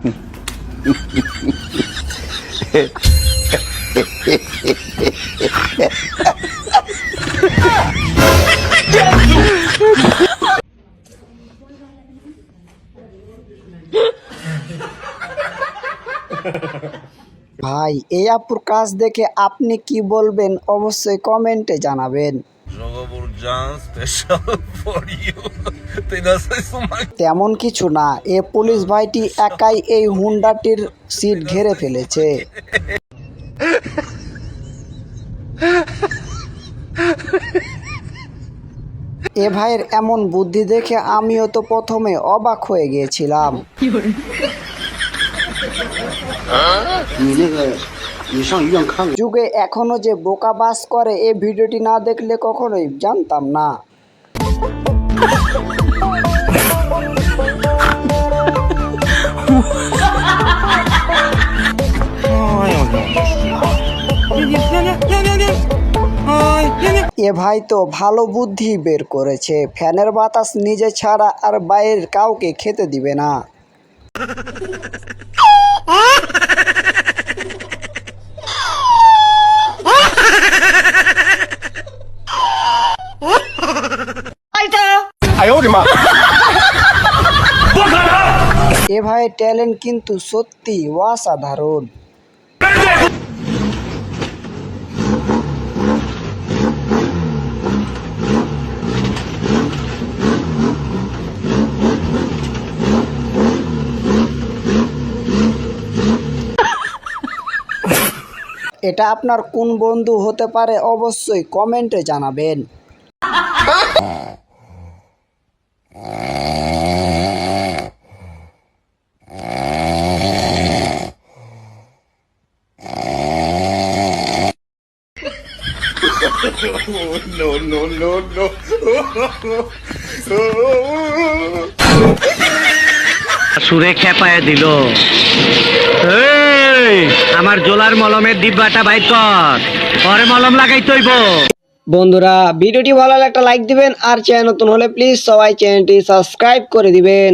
ভাই এই আপুর কাজ দেখে আপনি কি বলবেন? অবশ্যই কমেন্টে জানাবেন। তেমন কিছু না এ পুলিশ ভাইটি একাই এই হুন্ডাটির সিট ঘেরে ফেলেছে। এ ভাইয়ের এমন বুদ্ধি দেখে আমিও তো প্রথমে অবাক হয়ে গিয়েছিলাম। যুগে এখনও যে বোকা বাস করে এই ভিডিওটি না দেখলে কখনোই জানতাম না। এ ভাই তো ভালো বুদ্ধি বের করেছে। ফ্যানের বাতাস নিজে ছাড়া আর বাইরের কাউকে খেতে দিবে না। এ ভাইয়ের ট্যালেন্ট কিন্তু সত্যি অসাধারণ। এটা আপনার কোন বন্ধু হতে পারে অবশ্যই কমেন্টে জানাবেন। সুরে খেপায় দিল। এই, আমার জোলার মলমের ডিব্বাটা বাইর কর। পরে মলম লাগাই তৈব। বন্ধুরা ভিডিওটি ভালো লাগলে একটা লাইক দিবেন আর চ্যানেল নতুন হলে প্লিজ সবাই চ্যানেলটি সাবস্ক্রাইব করে দিবেন।